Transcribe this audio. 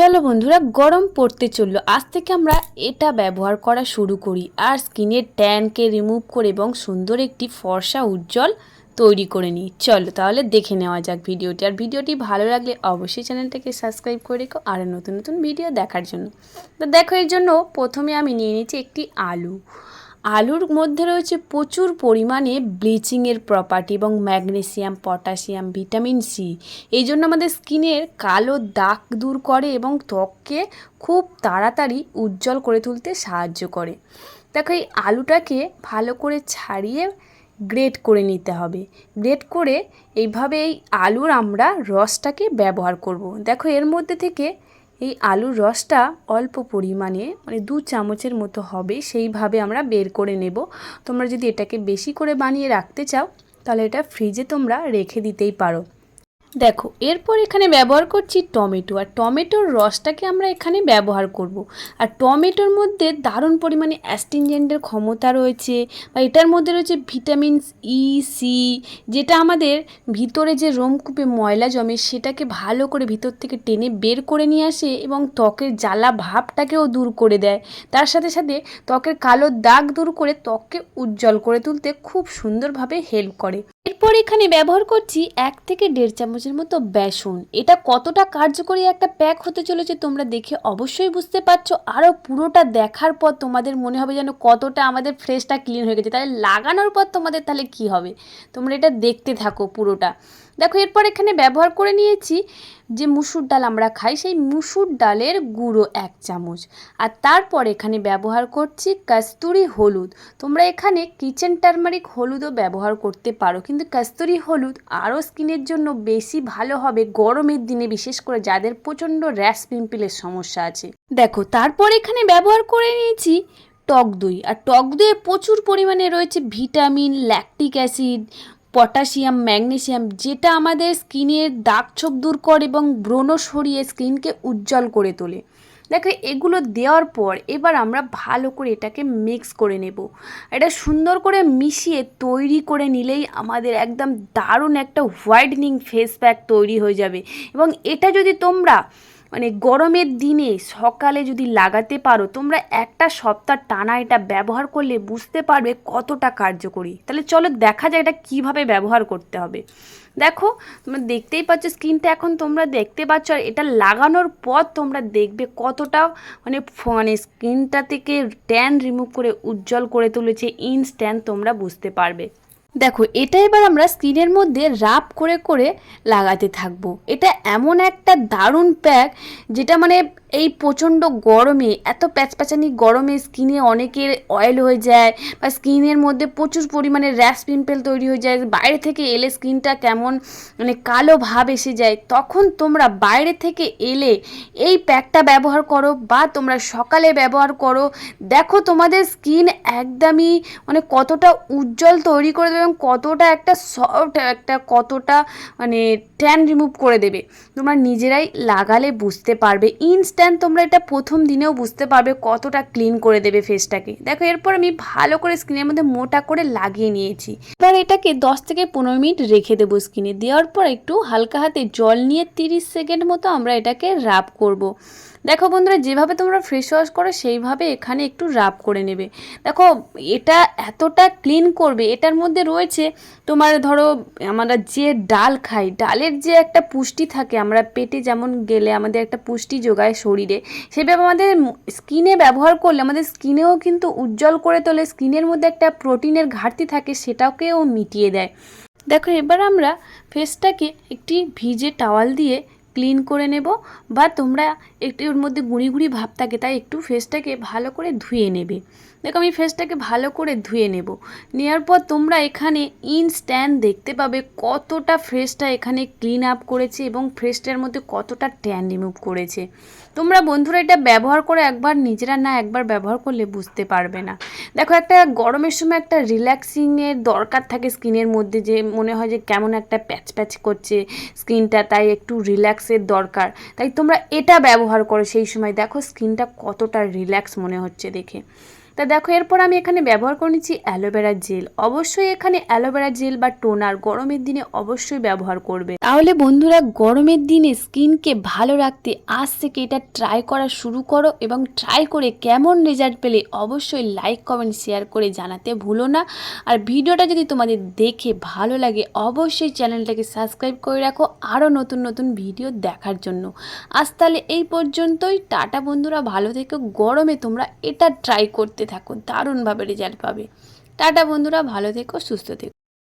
চলো বন্ধুরা, গরম পড়তে চলল। আজ থেকে আমরা এটা ব্যবহার করা শুরু করি। আর স্কিনের ট্যানকে রিমুভ করে এবং সুন্দর একটি ফর্সা উজ্জ্বল তৈরি করে নিই। চলো তাহলে দেখে নেওয়া যাক ভিডিওটি। আর ভিডিওটি ভালো লাগলে অবশ্যই চ্যানেলটাকে সাবস্ক্রাইব করে রেখো আর নতুন নতুন ভিডিও দেখার জন্য। তো দেখো, এর জন্য প্রথমে আমি নিয়ে নিচ্ছি একটি আলু। আলুর মধ্যে রয়েছে প্রচুর পরিমাণে ব্লিচিংয়ের প্রপার্টি এবং ম্যাগনেসিয়াম পটাশিয়াম ভিটামিন সি এই জন্য আমাদের স্কিনের কালো দাগ দূর করে এবং ত্বককে খুব তাড়াতাড়ি উজ্জ্বল করে তুলতে সাহায্য করে। দেখো, এই আলুটাকে ভালো করে ছাড়িয়ে গ্রেট করে নিতে হবে। গ্রেট করে এইভাবে এই আলুর আমরা রসটাকে ব্যবহার করব। দেখো, এর মধ্যে থেকে এই আলুর রসটা অল্প পরিমাণে মানে দু চামচের মতো হবে, সেইভাবে আমরা বের করে নেব। তোমরা যদি এটাকে বেশি করে বানিয়ে রাখতে চাও, তাহলে এটা ফ্রিজে তোমরা রেখে দিতেই পারো। দেখো, এরপর এখানে ব্যবহার করছি টমেটো, আর টমেটোর রসটাকে আমরা এখানে ব্যবহার করব। আর টমেটোর মধ্যে দারুণ পরিমাণে অ্যাস্টিনজেন্টের ক্ষমতা রয়েছে, বা এটার মধ্যে রয়েছে ভিটামিন ই, সি, যেটা আমাদের ভিতরে যে রোমকূপে ময়লা জমে সেটাকে ভালো করে ভিতর থেকে টেনে বের করে নিয়ে আসে এবং ত্বকের জ্বালা ভাবটাকেও দূর করে দেয় তার সাথে সাথে ত্বকের কালো দাগ দূর করে ত্বককে উজ্জ্বল করে তুলতে খুব সুন্দরভাবে হেল্প করে এরপর এখানে ব্যবহার করছি এক থেকে দেড় চামচের মতো বেসন। এটা কতটা কার্যকরী একটা প্যাক হতে চলেছে তোমরা দেখে অবশ্যই বুঝতে পারছ। আরও পুরোটা দেখার পর তোমাদের মনে হবে যেন কতটা আমাদের ফ্রেশটা ক্লিন হয়ে গেছে। তাহলে লাগানোর পর তোমাদের তাহলে কি হবে? তোমরা এটা দেখতে থাকো পুরোটা। দেখো, এরপর এখানে ব্যবহার করে নিয়েছি যে মুসুর ডাল আমরা খাই, সেই মুসুর ডালের গুঁড়ো এক চামচ। আর তারপর এখানে ব্যবহার করছি কাস্তুরি হলুদ। তোমরা এখানে কিচেন টারমারিক হলুদও ব্যবহার করতে পারো, কিন্তু কাস্তুরি হলুদ আরও স্কিনের জন্য বেশি ভালো হবে গরমের দিনে, বিশেষ করে যাদের প্রচণ্ড র্যাশ পিম্পলের সমস্যা আছে। দেখো, তারপর এখানে ব্যবহার করে নিয়েছি টক দই। আর টক দইয়ে প্রচুর পরিমাণে রয়েছে vitamin, lactic acid potassium magnesium যেটা আমাদের স্কিনের দাগ ছোপ দূর করে এবং ব্রণ সরিয়ে স্কিনকে উজ্জ্বল করে তোলে। দেখো, এগুলো দেওয়ার পর এবার আমরা ভালো করে এটাকে মিক্স করে নেব। এটা সুন্দর করে মিশিয়ে তৈরি করে নিলেই আমাদের একদম দারুণ একটা হোয়াইটনিং ফেস প্যাক তৈরি হয়ে যাবে। এবং এটা যদি তোমরা মানে গরমের দিনে সকালে যদি লাগাতে পারো, তোমরা একটা সপ্তাহ টানা এটা ব্যবহার করলে বুঝতে পারবে কতটা কার্যকরী। তাহলে চলো দেখা যায় এটা কীভাবে ব্যবহার করতে হবে। দেখো, তোমরা দেখতেই পাচ্ছ স্কিনটা এখন তোমরা দেখতে পাচ্ছ, আর এটা লাগানোর পর তোমরা দেখবে কতটা মানে মানে স্কিনটা থেকে ট্যান রিমুভ করে উজ্জ্বল করে তুলেছে ইনস্ট্যান্ট তোমরা বুঝতে পারবে। দেখো, এটা এবার আমরা স্কিনের মধ্যে রাপ করে করে লাগাতে থাকব। এটা এমন একটা দারুণ প্যাক যেটা মানে এই প্রচণ্ড গরমে, এত প্যাচপ্যাচানি গরমে স্কিনে অনেকের অয়েল হয়ে যায় বা স্কিনের মধ্যে প্রচুর পরিমাণে র্যাশ পিম্পল তৈরি হয়ে যায়। বাইরে থেকে এলে স্কিনটা কেমন মানে কালো ভাব এসে যায়। তখন তোমরা বাইরে থেকে এলে এই প্যাকটা ব্যবহার করো বা তোমরা সকালে ব্যবহার করো। দেখো তোমাদের স্কিন একদমই মানে কতটা উজ্জ্বল তৈরি করে দেবে এবং কতটা একটা সফট একটা কতটা মানে ট্যান রিমুভ করে দেবে। তোমরা নিজেরাই লাগালে বুঝতে পারবে। ইনস্ট্যান্ট তোমরা এটা প্রথম দিনেও বুঝতে পারবে কতটা ক্লিন করে দেবে ফেসটাকে দেখো, এরপর আমি ভালো করে স্কিনের মধ্যে মোটা করে লাগিয়ে নিয়েছি। এবার এটাকে দশ থেকে পনেরো মিনিট রেখে দেবো স্কিনে দেওয়ার পর একটু হালকা হাতে জল নিয়ে তিরিশ সেকেন্ড মতো আমরা এটাকে রাব করব। দেখো বন্ধুরা, যেভাবে তোমরা ফেস ওয়াশ করো, সেইভাবে এখানে একটু রাব করে নেবে। দেখো, এটা এতটা ক্লিন করবে, এটার মধ্যে রয়েছে তোমার ধরো, আমরা যে ডাল খাই, ডালের যে একটা পুষ্টি থাকে, আমরা পেটে যেমন গেলে আমাদের একটা পুষ্টি যোগায় শরীরে সেভাবে আমাদের স্কিনে ব্যবহার করলে, আমাদের স্কিনেও কিন্তু উজ্জ্বল করে তোলে স্কিনের মধ্যে একটা প্রোটিনের ঘাটতি থাকে, সেটাকেও মিটিয়ে দেয়। দেখো, এবার আমরা ফেসটাকে একটি ভিজে টাওয়াল দিয়ে ক্লিন করে নেব বা তোমরা একটু ওর মধ্যে গুঁড়ি গুঁড়ি ভাব থাকে, তাই একটু ফেসটাকে ভালো করে ধুয়ে নেবে। দেখো আমি ফেসটাকে ভালো করে ধুয়ে নেব। নেওয়ার পর তোমরা এখানে ইনস্ট্যান্ট দেখতে পাবে কতটা ফ্রেশটা এখানে ক্লিন আপ করেছে এবং ফ্রেশটার মধ্যে কতটা ট্যান রিমুভ করেছে। তোমরা বন্ধুরা এটা ব্যবহার করে একবার, নিজেরা না একবার ব্যবহার করলে বুঝতে পারবে না। দেখো, একটা গরমের সময় একটা রিল্যাক্সিংয়ের দরকার থাকে স্কিনের মধ্যে যে মনে হয় যে কেমন একটা প্যাচ প্যাচ করছে স্কিনটা, তাই একটু রিল্যাক্সের দরকার। তাই তোমরা এটা ব্যবহার করো সেই সময়। দেখো, স্কিনটা কতটা রিল্যাক্স মনে হচ্ছে দেখে। তা দেখো, এরপর আমি এখানে ব্যবহার করে নিচ্ছি অ্যালোভেরা জেল। অবশ্যই এখানে অ্যালোভেরা জেল বা টোনার গরমের দিনে অবশ্যই ব্যবহার করবে। তাহলে বন্ধুরা, গরমের দিনে স্কিনকে ভালো রাখতে আজ থেকে এটা ট্রাই করা শুরু করো এবং ট্রাই করে কেমন রেজাল্ট পেলে অবশ্যই লাইক, কমেন্ট, শেয়ার করে জানাতে ভুলো না। আর ভিডিওটা যদি তোমাদের দেখে ভালো লাগে, অবশ্যই চ্যানেলটাকে সাবস্ক্রাইব করে রাখো আরও নতুন নতুন ভিডিও দেখার জন্য। আজ তাহলে এই পর্যন্তই। টাটা বন্ধুরা, ভালো থেকো। গরমে তোমরা এটা ট্রাই করতে থাকো দারুণভাবে রেজাল্ট পাবে। টাটা বন্ধুরা ভালো থেকো সুস্থ থেকো।